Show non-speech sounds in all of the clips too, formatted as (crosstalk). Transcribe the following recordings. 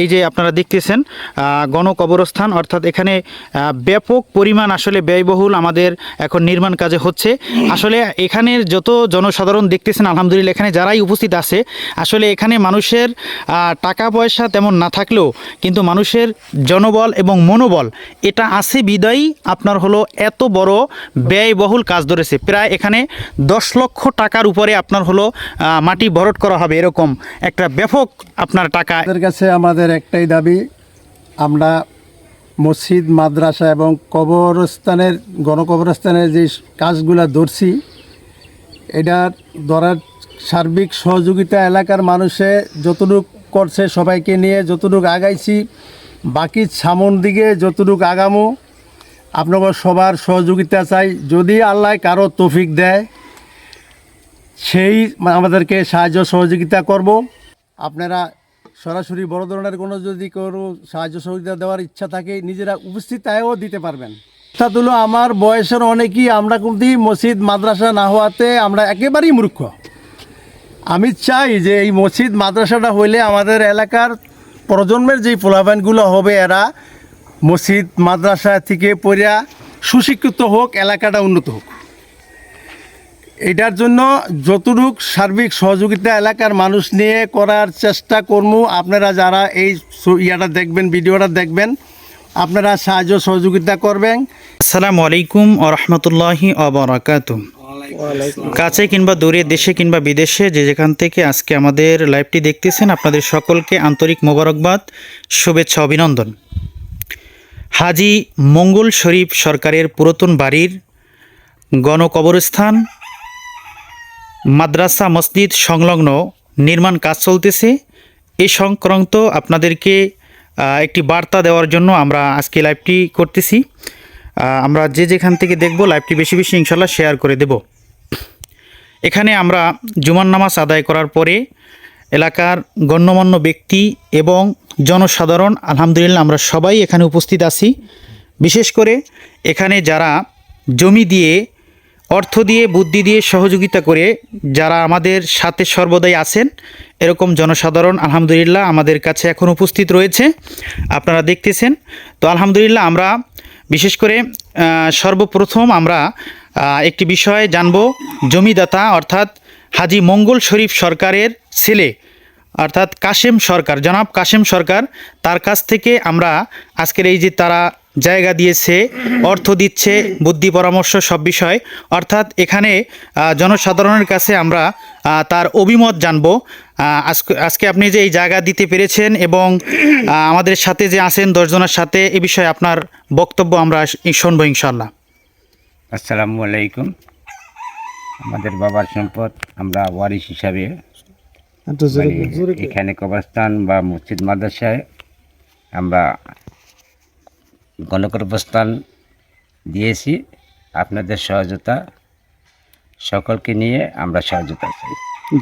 এই যে আপনারা দেখতেছেন গণকবরস্থান, অর্থাৎ এখানে ব্যাপক পরিমাণ আসলে ব্যয়বহুল আমাদের এখন নির্মাণ কাজে হচ্ছে। আসলে এখানের যত জনসাধারণ দেখতেছেন, আলহামদুলিল্লাহ, এখানে যারাই উপস্থিত আছে, আসলে এখানে মানুষের টাকা পয়সা তেমন না থাকলেও কিন্তু মানুষের জনবল এবং মনোবল, এটা আছে বিদায়ী, আপনার হলো এত বড় ব্যয়বহুল কাজ ধরেছে। প্রায় এখানে দশ লক্ষ টাকার উপরে আপনার হলো মাটি ভরট করা হবে এরকম একটা ব্যাপক আপনার টাকা। কাছে আমাদের একটাই দাবি, আমরা মসজিদ, মাদ্রাসা এবং কবরস্থানের, গণকবরস্থানের যে কাজগুলো ধরছি, এটার ধরার সার্বিক সহযোগিতা এলাকার মানুষে যতটুক করছে সবাইকে নিয়ে যতটুক আগাইছি, বাকি সামন দিকে যতটুক আগামো, আপনাদের সবার সহযোগিতা চাই। যদি আল্লাহ কারও তৌফিক দেয়, সেই আমাদেরকে সাহায্য সহযোগিতা করব। আপনারা সরাসরি বড় ধরনের কোনো যদি কোনো সাহায্য সহযোগিতা দেওয়ার ইচ্ছা থাকে, নিজেরা উপস্থিত তাইও দিতে পারবেন। অর্থাৎ হলো আমার বয়সের অনেকেই আমরা কিন্তু মসজিদ, মাদ্রাসা না হওয়াতে আমরা একেবারেই মূর্খ। আমি চাই যে এই মসজিদ, মাদ্রাসাটা হইলে আমাদের এলাকার প্রজন্মের যেই পোলাবানগুলো হবে, এরা মসজিদ, মাদ্রাসা থেকে পড়িয়া সুশিক্ষিত হোক, এলাকাটা উন্নত হোক। এটার জন্য যতটুক সার্বিক সহযোগিতা এলাকার মানুষ নিয়ে করার চেষ্টা করব আপনারা যারা এই ইয়াটা দেখবেন ভিডিওটা দেখবেন আপনারা সাহায্য সহযোগিতা করবেন। আসসালামু আলাইকুম ও রহমতুল্লাহি অবরাকাত কাছে কিংবা দূরে দেশে কিংবা বিদেশে যে যেখান থেকে আজকে আমাদের লাইভটি দেখতেছেন আপনাদের সকলকে আন্তরিক মোবারকবাদ শুভেচ্ছা অভিনন্দন। হাজি মঙ্গল শরীফ সরকারের পুরাতন বাড়ির গণকবরস্থান মাদ্রাসা মসজিদ সংলগ্ন নির্মাণ কাজ চলতেছে। এ সংক্রান্ত আপনাদেরকে একটি বার্তা দেওয়ার জন্য আমরা আজকে লাইভটি করতেছি। আমরা যে যেখান থেকে দেখব, লাইভটি বেশি বেশি ইনশাল্লাহ শেয়ার করে দেব। এখানে আমরা জুমান নামাজ আদায় করার পরে এলাকার গণ্যমান্য ব্যক্তি এবং জনসাধারণ, আলহামদুলিল্লাহ আমরা সবাই এখানে উপস্থিত আছি। বিশেষ করে এখানে যারা জমি দিয়ে অর্থ দিয়ে, বুদ্ধি দিয়ে সহযোগিতা করে যারা আমাদের সাথে সর্বদাই আছেন, এরকম জনসাধারণ আলহামদুলিল্লাহ আমাদের কাছে এখন উপস্থিত রয়েছে। আপনারা দেখতেছেন, তো আলহামদুলিল্লাহ আমরা বিশেষ করে সর্বপ্রথম আমরা একটি বিষয়ে জানব, জমিদাতা অর্থাৎ হাজি মঙ্গল শরীফ সরকারের ছেলে, অর্থাৎ কাশেম সরকার, জনাব কাশেম সরকার, তার কাছ থেকে আমরা আজকের এই যে তারা জায়গা দিয়েছে অর্থ দিচ্ছে বুদ্ধি পরামর্শ সব বিষয়। অর্থাৎ এখানে জনসাধারণের কাছে আমরা তার অভিমত জানব। আজকে আপনি যে এই জায়গা দিতে পেরেছেন এবং আমাদের সাথে যে আছেন দশজনের সাথে এ বিষয়ে আপনার বক্তব্য আমরা শুনব ইনশাল্লাহ আসসালামু আলাইকুম। আমাদের বাবার সম্পদ আমরা ওয়ারিস হিসাবে মানে এখানে কবরস্থান বা মসজিদ মাদ্রাসায় আমরা গণকর্মস্থান দিয়েছি। আপনাদের সহযোগিতা সকলকে নিয়ে আমরা সহযোগিতা চাই।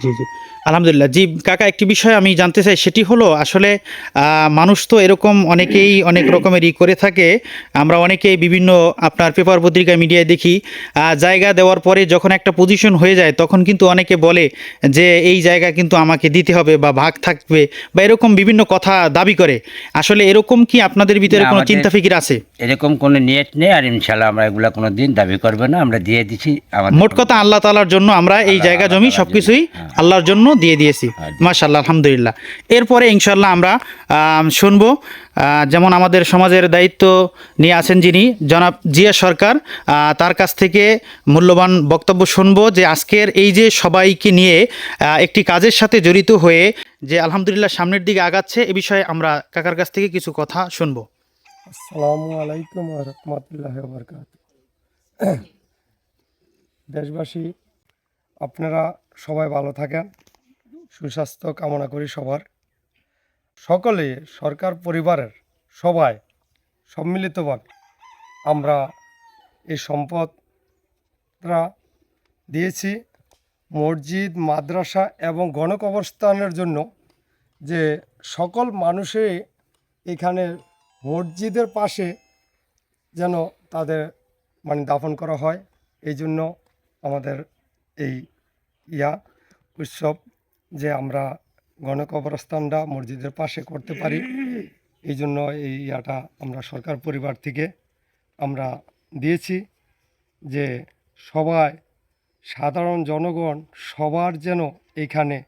জি জি। আলহামদুলিল্লাহ। জি কাকা একটি বিষয় আমি জানতে চাই সেটি হলো আসলে মানুষ তো এরকম অনেকেই অনেক রকমের ই করে থাকে। আমরা অনেকেই বিভিন্ন আপনার পেপার পত্রিকা মিডিয়ায় দেখি জায়গা দেওয়ার পরে যখন একটা পজিশন হয়ে যায় তখন কিন্তু অনেকে বলে যে এই জায়গা কিন্তু আমাকে দিতে হবে বা ভাগ থাকবে বা এরকম বিভিন্ন কথা দাবি করে। আসলে এরকম কি আপনাদের ভিতরে কোনো চিন্তা ফিকির আছে? এরকম কোনো নিয়ত নেই আর ইনশাল্লাহ আমরা এগুলো কোনো দিন দাবি করব না আমরা দিয়ে দিছি মোট কথা আল্লাহ তালার জন্য আমরা এই জায়গা জমি তাআলার হ্যাঁ। আল্লাহর জন্য দিয়ে দিয়েছি। হ্যাঁ, মাশাল্লাহ আলহামদুলিল্লাহ। এরপরে ইনশাল্লাহ আমরা আম, শুনব যেমন আমাদের সমাজের দায়িত্ব নিয়ে আছেন যিনি জনাব জিয়া সরকার তার কাছ থেকে মূল্যবান বক্তব্য শুনব যে আজকের এই যে সবাইকে নিয়ে একটি কাজের সাথে জড়িত হয়ে যে আলহামদুলিল্লাহ সামনের দিকে আগাচ্ছে এ বিষয়ে আমরা কাকার কাছ থেকে কিছু কথা শুনব। আসসালামু আলাইকুম রহমতুল্লাহ বরকাত দেশবাসী আপনারা সবাই ভালো থাকেন, সুস্বাস্থ্য কামনা করি সবার। সকলে, সরকার পরিবারের সবাই সম্মিলিতভাবে আমরা এই সম্পদরা দিয়েছি। মসজিদ, মাদ্রাসা এবং গণকবরস্থানের জন্য যে সকল মানুষে এখানে মসজিদের পাশে যেন তাদের মানে দাফন করা হয়, এই জন্য আমাদের এই ইয়া উৎসব যে আমরা গণকবরস্থানটা মসজিদের পাশে করতে পারি এই জন্য এই ইয়াটা আমরা সরকার পরিবার থেকে আমরা দিয়েছি যে সবাই সাধারণ জনগণ সবার যেন এইখানে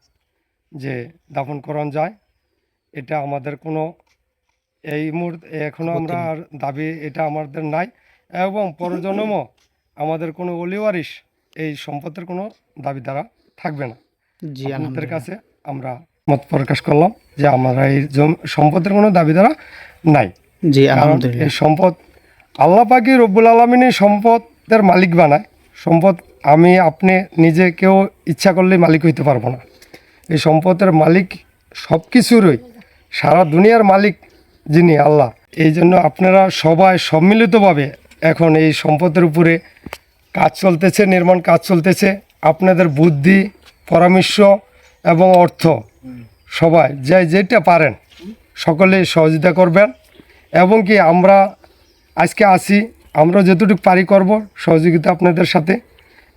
যে দাফন করান যায় এটা আমাদের কোনো এই মুহূর্তে এখনও আমরা আর দাবি এটা আমাদের নাই। এবং পরজন্মও আমাদের কোনো অলিওয়ারিশ এই সম্পদের কোনো দাবি দ্বারা থাকবে না। জি আপনাদের কাছে আমরা মত প্রকাশ করলাম যে আমরা এই সম্পদের কোনো দাবি দ্বারা নাই। জি আলহামদুলিল্লাহ। এই সম্পদ আল্লাহ পাকি রব্বুল আলমিনই সম্পদের মালিক বানায়। সম্পদ আমি আপনি নিজে কেউ ইচ্ছা করলেই মালিক হইতে পারব না। এই সম্পদের মালিক সব কিছুরই সারা দুনিয়ার মালিক যিনি আল্লাহ। এই জন্য আপনারা সবাই সম্মিলিতভাবে এখন এই সম্পদের উপরে কাজ চলতেছে, নির্মাণ কাজ চলতেছে। আপনাদের বুদ্ধি, পরামর্শ এবং অর্থ সবাই যে যেটা পারেন সকলে সহযোগিতা করবেন এবং কি আমরা আজকে আসি আমরা যতটুকু পারি করব সহযোগিতা আপনাদের সাথে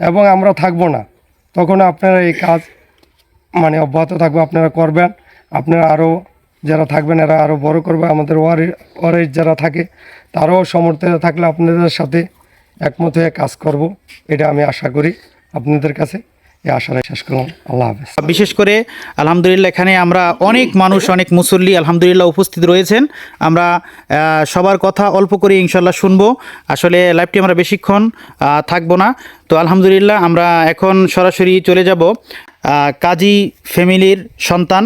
এবং আমরা থাকব না। তখন আপনারা এই কাজ মানে অব্যাহত থাকবে, আপনারা করবেন। আপনারা আরও যারা থাকবেন, এরা আরও বড় করবে। আমাদের ওয়ারি ওয়ারের যারা থাকে, তারাও সমর্থন থাকলে আপনাদের সাথে একমত হয়ে কাজ করব, এটা আমি আশা করি আপনাদের কাছে। এই আশাটাই শেষ করলাম। আল্লাহ হাফেজ। বিশেষ করে আলহামদুলিল্লাহ এখানে আমরা অনেক মানুষ, অনেক মুসল্লি আলহামদুলিল্লাহ উপস্থিত রয়েছেন। আমরা সবার কথা অল্প করে ইনশাল্লাহ শুনব। আসলে লাইভটি আমরা বেশিক্ষণ থাকব না। তো আলহামদুলিল্লাহ আমরা এখন সরাসরি চলে যাব কাজী ফ্যামিলির সন্তান,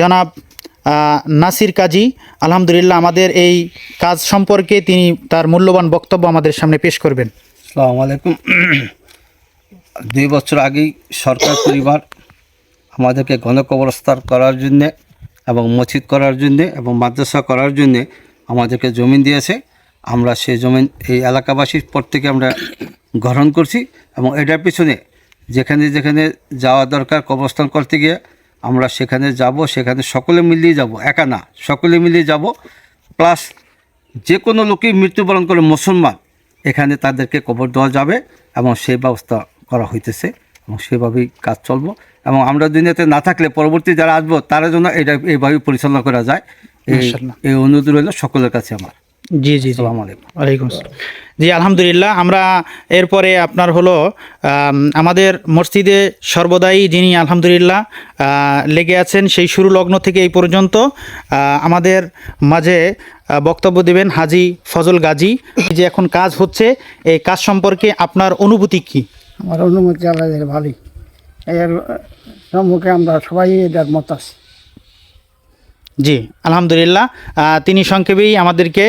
জনাব নাসির কাজী, আলহামদুলিল্লাহ আমাদের এই কাজ সম্পর্কে তিনি তার মূল্যবান বক্তব্য আমাদের সামনে পেশ করবেন। আসসালামু আলাইকুম। দুই বছর আগেই সরকার পরিবার আমাদেরকে গণকবরস্থান করার জন্যে এবং মসজিদ করার জন্যে এবং মাদ্রাসা করার জন্যে আমাদেরকে জমিন দিয়েছে। আমরা সেই জমিন এই এলাকাবাসীর প্রত্যেকে আমরা গ্রহণ করছি এবং এটার পিছনে যেখানে যেখানে যাওয়া দরকার কবরস্থান করতে গিয়ে আমরা সেখানে যাব সেখানে সকলে মিলিয়ে যাব। একা না সকলে মিলিয়ে যাব। প্লাস যে কোনো লোকই মৃত্যুবরণ করে মুসলমান এখানে তাদেরকে কবর দেওয়া যাবে এবং সেই ব্যবস্থা করা হইতেছে এবং সেভাবেই কাজ চলবো। এবং আমরা দুনিয়াতে না থাকলে পরবর্তী যারা আসব তারা যেন এটা এইভাবে পরিচালনা করা যায়। এই অনুরোধ রইল সকলের কাছে আমার। জি জি আলাইকুম। ওয়ালাইকুম আসসালাম। জি আলহামদুলিল্লাহ আমরা এরপরে আপনার হলো আমাদের মসজিদে সর্বদাই যিনি আলহামদুলিল্লাহ লেগে আছেন সেই শুরু লগ্ন থেকে এই পর্যন্ত আমাদের মাঝে বক্তব্য দেবেন হাজি ফজল গাজী। এই যে এখন কাজ হচ্ছে এই কাজ সম্পর্কে আপনার অনুভূতি কি? আমার অনুমতি আল্লাহ ভালোই। এর সম্মুখে আমরা সবাই এটার মত আছি। জি, আলহামদুলিল্লাহ। তিনি সংক্ষেপেই আমাদেরকে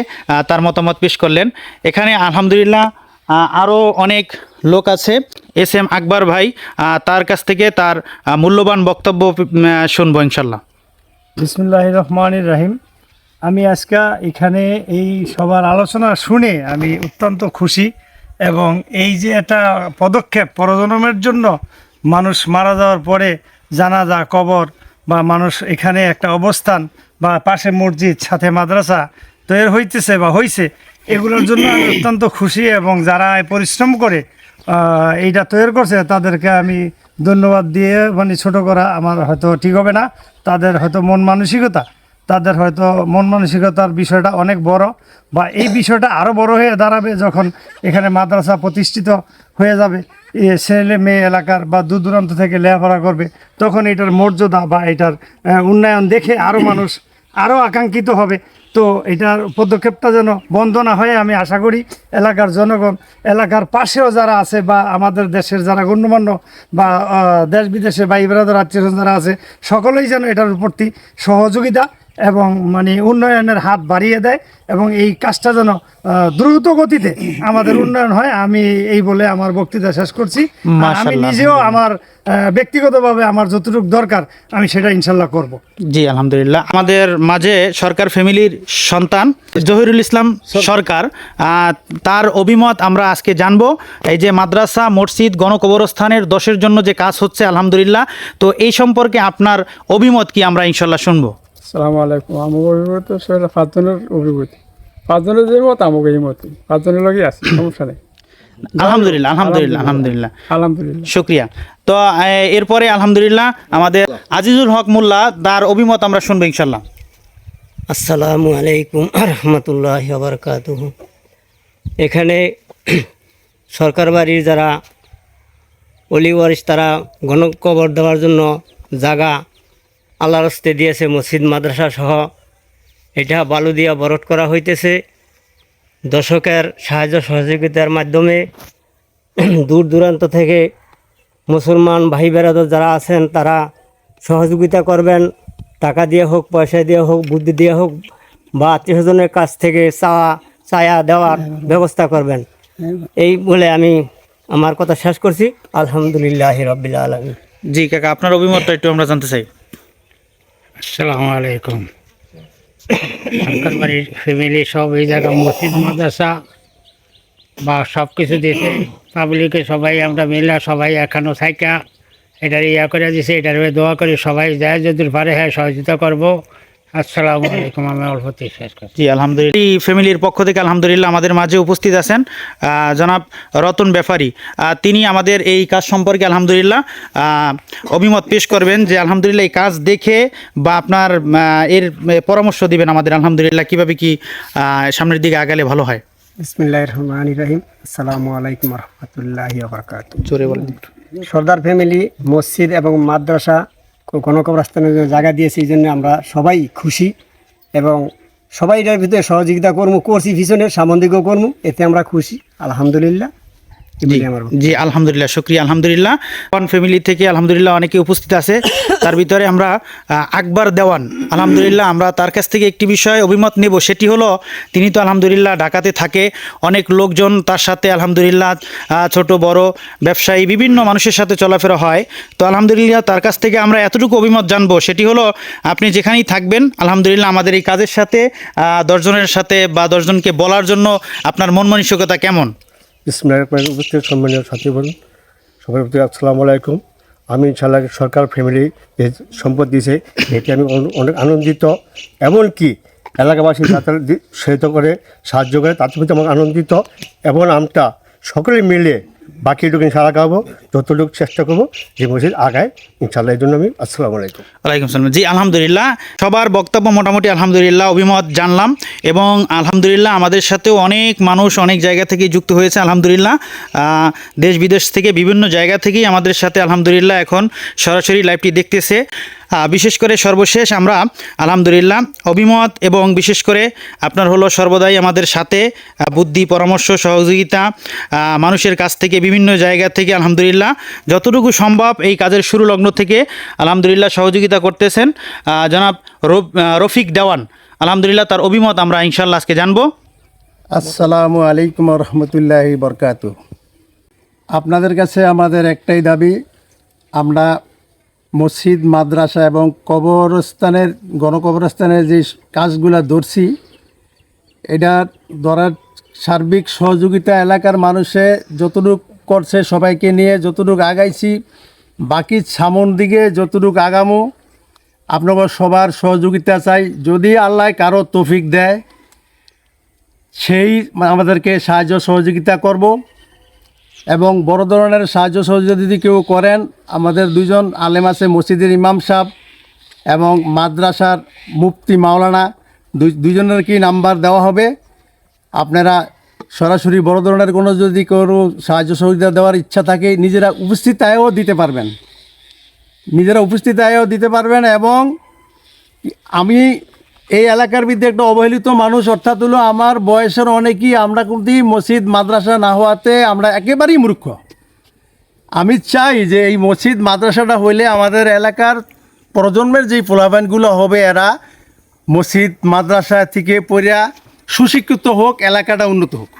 তার মতামত পেশ করলেন। এখানে আলহামদুলিল্লাহ আরও অনেক লোক আছে। এস এম আকবর ভাই তার কাছ থেকে তার মূল্যবান বক্তব্য শুনব ইনশাল্লাহ বিসমুল্লাহ রহমানির রাহিম। আমি আজকে এখানে এই সবার আলোচনা শুনে আমি অত্যন্ত খুশি এবং এই যে একটা পদক্ষেপ পরজন্মের জন্য মানুষ মারা যাওয়ার পরে জানাজা, কবর বা মানুষ এখানে একটা অবস্থান বা পাশে মসজিদ, সাথে মাদ্রাসা তৈরি হইতেছে বা হইছে, এগুলোর জন্য আমি অত্যন্ত খুশি এবং যারা পরিশ্রম করে এইটা তৈরি করছে, তাদেরকে আমি ধন্যবাদ দিয়ে মানে ছোট করা আমার হয়তো ঠিক হবে না। তাদের হয়তো মন মানসিকতা, তাদের হয়তো মন মানসিকতার বিষয়টা অনেক বড় বা এই বিষয়টা আরও বড় হয়ে দাঁড়াবে যখন এখানে মাদ্রাসা প্রতিষ্ঠিত হয়ে যাবে। ছেলে মেয়ে এলাকার বা দূর দূরান্ত থেকে লেখাপড়া করবে, তখন এটার মর্যাদা বা এটার উন্নয়ন দেখে আরও মানুষ আরও আকাঙ্ক্ষিত হবে। তো এটার পদক্ষেপটা যেন বন্ধ না হয়, আমি আশা করি এলাকার জনগণ, এলাকার পাশেও যারা আছে বা আমাদের দেশের যারা গণ্যমান্য বা দেশ বিদেশে বা ইবরাদার আত্মীয় যারা আছে, সকলেই যেন এটার প্রতি সহযোগিতা এবং মানে উন্নয়নের হাত বাড়িয়ে দেয় এবং এই কাজটা যেন দ্রুত গতিতে আমাদের উন্নয়ন হয় আমি এই বলে আমার বক্তৃতা শেষ করছি। আমি নিজেও আমার ব্যক্তিগতভাবে আমার যতটুকু দরকার আমি সেটা ইনশাল্লাহ করব। জি আলহামদুলিল্লাহ। আমাদের মাঝে সরকার ফ্যামিলির সন্তান জহিরুল ইসলাম সরকার। তার অভিমত আমরা আজকে জানব। এই যে মাদ্রাসা মসজিদ গণকবরস্থানের দশের জন্য যে কাজ হচ্ছে আলহামদুলিল্লাহ। তো এই সম্পর্কে আপনার অভিমত কি আমরা ইনশাল্লাহ শুনব? সালামু আলাইকুম। আমার অভিজ্ঞতা সেটা পাঁচজনের অভিজ্ঞতা পাঁচজনের যে মত আমাকে এই মতে পাঁচজনের লগে আছে সমস্যা নেই। আলহামদুলিল্লাহ আলহামদুলিল্লাহ আলহামদুলিল্লাহ। আলহামদুলিল্লাহ। শুক্রিয়া। তো এরপরে আলহামদুলিল্লাহ আমাদের আজিজুল হক মোল্লা তার অভিমত আমরা শুনব ইনশাল্লাহ আসসালামু আলাইকুম রহমতুল্লাহ বারকাত এখানে সরকার বাড়ির যারা অলি ওয়ারিস তারা গণকবর দেওয়ার জন্য জায়গা আল্লাহ রস্তে দিয়েছে মসজিদ, মাদ্রাসা সহ। এটা বালু দিয়া বরট করা হইতেছে। দর্শকের সাহায্য সহযোগিতার মাধ্যমে দূর দূরান্ত থেকে মুসলমান ভাই বেড়াদর যারা আছেন, তারা সহযোগিতা করবেন। টাকা দিয়ে হোক, পয়সা দিয়ে হোক, বুদ্ধি দিয়ে হোক, বা আত্মীয় স্বজনের কাছ থেকে চাওয়া, চায়া দেওয়ার ব্যবস্থা করবেন। এই বলে আমি আমার কথা শেষ করছি। আলহামদুলিল্লাহ রবিল আলমী জি, কাকা, আপনার অভিমতটা একটু আমরা জানতে চাই। আসসালামু আলাইকুম। সরকার বাড়ির ফ্যামিলি সব এই জায়গা মসজিদ, মাদ্রাসা বা সব কিছু দিয়েছে। পাবলিকে সবাই আমরা মিলে সবাই এখানো থাইকা। এটার ইয়া করে দিছে, এটার দোয়া করি, সবাই যায় যদি পারে হ্যাঁ সহযোগিতা করব। আসসালামু আলাইকুম আমি অল্পতেই শেষ করছি। জি আলহামদুলিল্লাহ। এই ফ্যামিলির পক্ষ থেকে আলহামদুলিল্লাহ আমাদের মাঝে উপস্থিত আছেন জনাব রতন ব্যাপারী। তিনি আমাদের এই কাজ সম্পর্কে আলহামদুলিল্লাহ অভিমত পেশ করবেন যে আলহামদুলিল্লাহ এই কাজ দেখে বা আপনার এর পরামর্শ দিবেন আমাদের আলহামদুলিল্লাহ কীভাবে কি সামনের দিকে আগালে ভালো হয়। বিসমিল্লাহ রহমান রহিম। আসসালামু আলাইকুম রহমতুল্লাহ বারকাত জোরে বলেন। সর্দার ফ্যামিলি মসজিদ এবং মাদ্রাসা গণকবরস্থানের জন্য জায়গা দিয়েছে, এই জন্য আমরা সবাই খুশি এবং সবাই এটার ভিতরে সহযোগিতা কর্ম, করছি পিছনে সামন্দিক কর্ম, এতে আমরা খুশি, আলহামদুলিল্লাহ। জি আলহামদুলিল্লাহ শুক্রিয়া আলহামদুলিল্লাহ। ওয়ান ফ্যামিলি থেকে আলহামদুলিল্লাহ অনেকে উপস্থিত আছে। (coughs) তার ভিতরে আমরা আকবর দেওয়ান আলহামদুলিল্লাহ আমরা তার কাছ থেকে একটি বিষয়ে অভিমত নেব। সেটি হলো তিনি তো আলহামদুলিল্লাহ ঢাকাতে থাকে। অনেক লোকজন তার সাথে আলহামদুলিল্লাহ ছোট বড় ব্যবসায়ী বিভিন্ন মানুষের সাথে চলাফেরা হয়। তো আলহামদুলিল্লাহ তার কাছ থেকে আমরা এতটুকু অভিমত জানব। সেটি হলো আপনি যেখানেই থাকবেন আলহামদুলিল্লাহ আমাদের এই কাজের সাথে দশজনের সাথে বা দশজনকে বলার জন্য আপনার মন মানসিকতা কেমন? রহমান উপস্থিত সম্মানীয় সাথী বলুন। সবাই প্রতি আসসালামু আলাইকুম। আমি ইনশাল্লাহ সরকার ফ্যামিলি যে সম্পদ দিয়েছে, এটি আমি অনেক আনন্দিত। এমনকি এলাকাবাসী যাতে সহিত করে, সাহায্য করে, তার প্রতি আমার আনন্দিত। এবং আমটা সকলে মিলে বাকিটুকু ইনশাল্লাহ খাব যতটুকু চেষ্টা করব যে মসজিদ আগায় ইনশাল্লাহ এই জন্য আমি আসসালামু আলাইকুম। ওয়ালাইকুম সালাম। জি, আলহামদুলিল্লাহ, সবার বক্তব্য মোটামুটি আলহামদুলিল্লাহ, অভিমত জানলাম এবং আলহামদুলিল্লাহ আমাদের সাথেও অনেক মানুষ অনেক জায়গা থেকে যুক্ত হয়েছে, আলহামদুলিল্লাহ। দেশ বিদেশ থেকে বিভিন্ন জায়গা থেকেই আমাদের সাথে আলহামদুলিল্লাহ এখন সরাসরি লাইভটি দেখতেছে। বিশেষ করে সর্বশেষ আমরা, আলহামদুলিল্লাহ, অভিমত এবং বিশেষ করে আপনার হলো সর্বদাই আমাদের সাথে বুদ্ধি, পরামর্শ, সহযোগিতা মানুষের কাছ থেকে বিভিন্ন জায়গা থেকে, আলহামদুলিল্লাহ, যতটুকু সম্ভব এই কাজের শুরু লগ্ন থেকে, আলহামদুলিল্লাহ, সহযোগিতা করতেছেন। জনাব রফিক দেওয়ান, আলহামদুলিল্লাহ, তার অভিমত আমরা ইনশাল্লাহ আজকে জানব। আসসালামু আলাইকুম রহমতুল্লাহি বরকাত আপনাদের কাছে আমাদের একটাই দাবি, আমরা মসজিদ, মাদ্রাসা এবং কবরস্থানের, গণকবরস্থানের যে কাজগুলো ধরছি, এটা ধরার সার্বিক সহযোগিতা এলাকার মানুষে যতটুক করছে সবাইকে নিয়ে যতটুক আগাইছি, বাকি সামন দিকে যতটুক আগামো আপনাদের সবার সহযোগিতা চাই। যদি আল্লাহ কারও তৌফিক দেয়, সেই আমাদেরকে সাহায্য সহযোগিতা করব। এবং বড় ধরনের সাহায্য সহযোগিতা যদি কেউ করেন, আমাদের দুজন আলেম আছে, মসজিদের ইমাম সাহেব এবং মাদ্রাসার মুফতি মাওলানা দুজনের কি নাম্বার দেওয়া হবে? আপনারা সরাসরি বড় ধরনের কোনো যদি কোনো সাহায্য সহযোগিতা দেওয়ার ইচ্ছা থাকে, নিজেরা উপস্থিত আয়ও দিতে পারবেন। নিজেরা উপস্থিত আয়ও দিতে পারবেন এবং আমি এই এলাকার ভিতরে একটা অবহেলিত মানুষ, অর্থাৎ হলো আমার বয়সের অনেকেই আমরা কিন্তু মসজিদ, মাদ্রাসা না হওয়াতে আমরা একেবারেই মূর্খ। আমি চাই যে এই মসজিদ, মাদ্রাসাটা হইলে আমাদের এলাকার প্রজন্মের যেই পোলাপানগুলো হবে, এরা মসজিদ, মাদ্রাসা থেকে পড়িয়া সুশিক্ষিত হোক, এলাকাটা উন্নত হোক।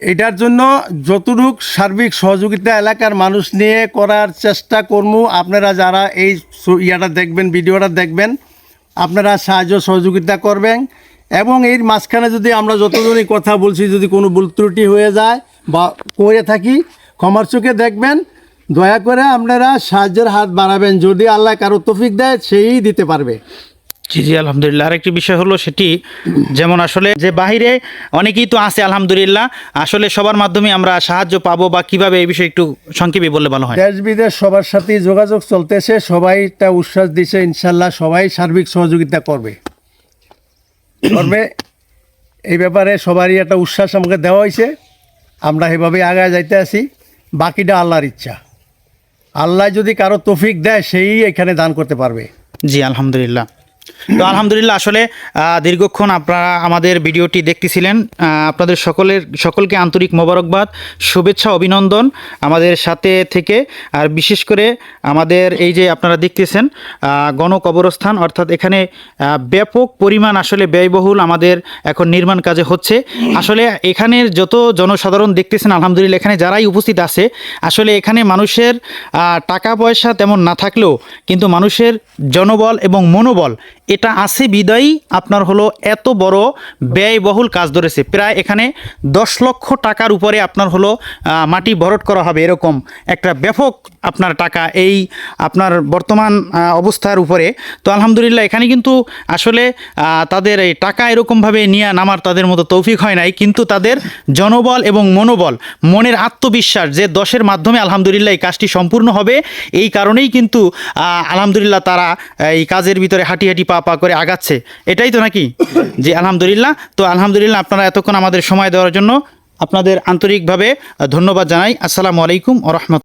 এটার জন্য যতটুক সার্বিক সহযোগিতা এলাকার মানুষ নিয়ে করার চেষ্টা করব আপনারা যারা এই ইয়াটা দেখবেন, ভিডিওটা দেখবেন আপনারা সাহায্য সহযোগিতা করবেন এবং এর মাঝখানে যদি আমরা যতজনই কথা বলছি, যদি কোনো ভুল ত্রুটি হয়ে যায় বা করে থাকি, ক্ষমার চোখে দেখবেন। দয়া করে আপনারা সাহায্যের হাত বাড়াবেন। যদি আল্লাহ কারও তফিক দেয়, সেই দিতে পারবে। জি জি আলহামদুলিল্লাহ। আরেকটি বিষয় হলো সেটি যেমন আসলে যে বাহিরে অনেকেই তো আছে আলহামদুলিল্লাহ। আসলে সবার মাধ্যমে আমরা সাহায্য পাবো বা কীভাবে এই বিষয়ে একটু সংক্ষেপে বললে ভালো হয়? দেশ বিদেশ সবার সাথে যোগাযোগ চলতেছে সবাই তা উচ্ছ্বাস দিছে ইনশাল্লাহ সবাই সার্বিক সহযোগিতা করবে। কর্মে এই ব্যাপারে সবারই একটা উচ্ছ্বাস আমাকে দেওয়া হয়েছে। আমরা এভাবে আগায় যাইতে আসি বাকিটা আল্লাহর ইচ্ছা। আল্লাহ যদি কারও তৌফিক দেয় সেই এখানে দান করতে পারবে। জি আলহামদুলিল্লাহ। তো আলহামদুলিল্লাহ, আসলে দীর্ঘক্ষণ আপনারা আমাদের ভিডিওটি দেখতেছিলেন। আপনাদের সকলের, সকলকে আন্তরিক মোবারকবাদ, শুভেচ্ছা, অভিনন্দন আমাদের সাথে থেকে। আর বিশেষ করে আমাদের এই যে আপনারা দেখতেছেন গণকবরস্থান, অর্থাৎ এখানে ব্যাপক পরিমাণ আসলে ব্যয়বহুল আমাদের এখন নির্মাণ কাজে হচ্ছে। আসলে এখানের যত জনসাধারণ দেখতেছেন, আলহামদুলিল্লাহ, এখানে যারাই উপস্থিত আছে, আসলে এখানে মানুষের টাকা পয়সা তেমন না থাকলেও কিন্তু মানুষের জনবল এবং মনোবল এটা আছে বিদায়ী, আপনার হলো এত বড় ব্যয়বহুল কাজ ধরেছে। প্রায় এখানে দশ লক্ষ টাকার উপরে আপনার হলো মাটি ভরট করা হবে এরকম একটা ব্যাপক আপনার টাকা এই আপনার বর্তমান অবস্থার উপরে। তো আলহামদুলিল্লাহ, এখানে কিন্তু আসলে তাদের এই টাকা এরকমভাবে নিয়ে নামার তাদের মতো তৌফিক হয় নাই, কিন্তু তাদের জনবল এবং মনোবল, মনের আত্মবিশ্বাস যে দশের মাধ্যমে আলহামদুলিল্লাহ এই কাজটি সম্পূর্ণ হবে, এই কারণেই কিন্তু আলহামদুলিল্লাহ তারা এই কাজের ভিতরে হাঁটি হাঁটি পা পা করে আগাচ্ছে। এটাই তো নাকি? জি আলহামদুলিল্লাহ, তো আলহামদুলিল্লাহ আপনারা এতক্ষণ আমাদের সময় দেওয়ার জন্য আপনাদের আন্তরিকভাবে ধন্যবাদ জানাই। আসসালামু আলাইকুম ও